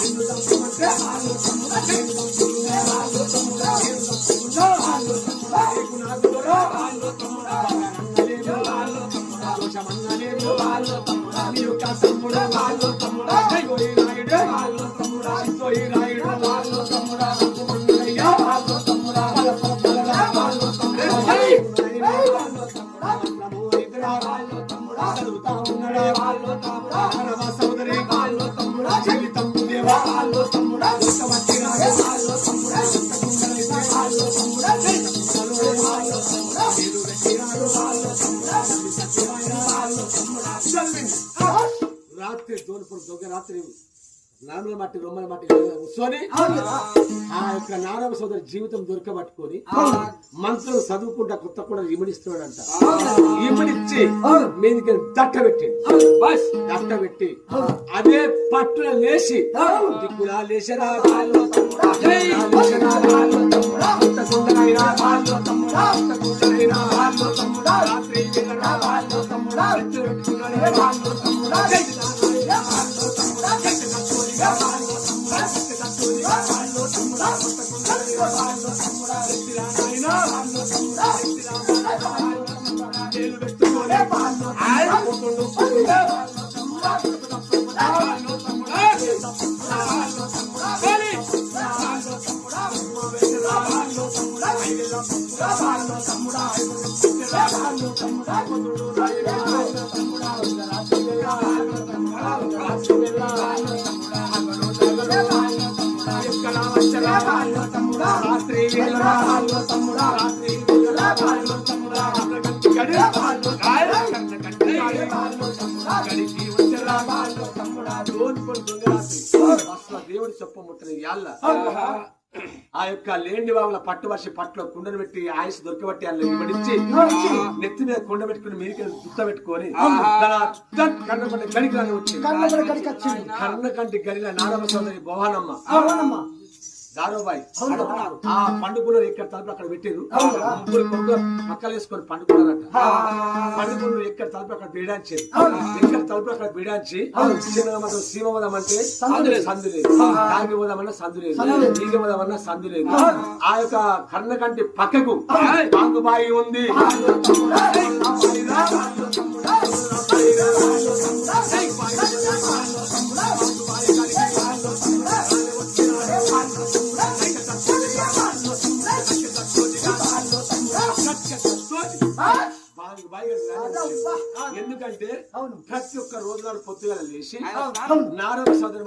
నిన్ను రాత్రి దోనపుడు దొంగ రాత్రి నానుల మట్టి రొమ్మల మట్టి కూర్చొని ఆ యొక్క నానవ సోదరి జీవితం దొరకబట్టుకొని మంత్రులు చదువుకుంటా కొత్త కూడా ఇమిడిస్తున్నాడంట. ఇమిడిచ్చి మీదికి దట్ట పెట్టి దట్ట పెట్టి అదే పట్టున లేచి దిక్కులా లేచరా తమ్ముడా, ఉత్తకుండలైన తమ్ముడా, తమ్ముడా, అసలు దేవుడు చెప్పముట్టని యాళ్ళ. ఆ యొక్క లేండి వాళ్ళ పట్టు వర్షి పట్టులో కుండను పెట్టి ఆయుష్ దొరకబట్టి వాళ్ళు ఇవ్వడిచ్చి నెత్తి మీద కుండ పెట్టుకుని మీరికి దుత్త పెట్టుకొని కన్న పంట గడికి వచ్చింది. కన్న కంటి గడిల నానవ సోదరి భవానమ్మ దారోబాయి. ఆ పండుకున్నారు ఇక్కడ తలుపు అక్కడ పెట్టారు ముగ్గురు కొడుకు పక్కలు వేసుకొని పండుకున్నారట. పండుకున్నారు ఎక్కడ తలుపు అక్కడ బీడాంచారు ఎక్కడ తలుపు అక్కడ బీడాంచి చిన్నమదం సీమమదం అంటే సందు లేదు. తాగి పోదామన్నా సందు లేదు. ఈగ పోదామన్నా సందు లేదు. ఆ యొక్క కన్న కంటి పక్కకు పాంగుబాయి ఉంది. బాంగుబాయి ఎందుకంటే అవును. ప్రతి ఒక్క రోజు నాడు పొద్దుగా లేచి నారద సోదరి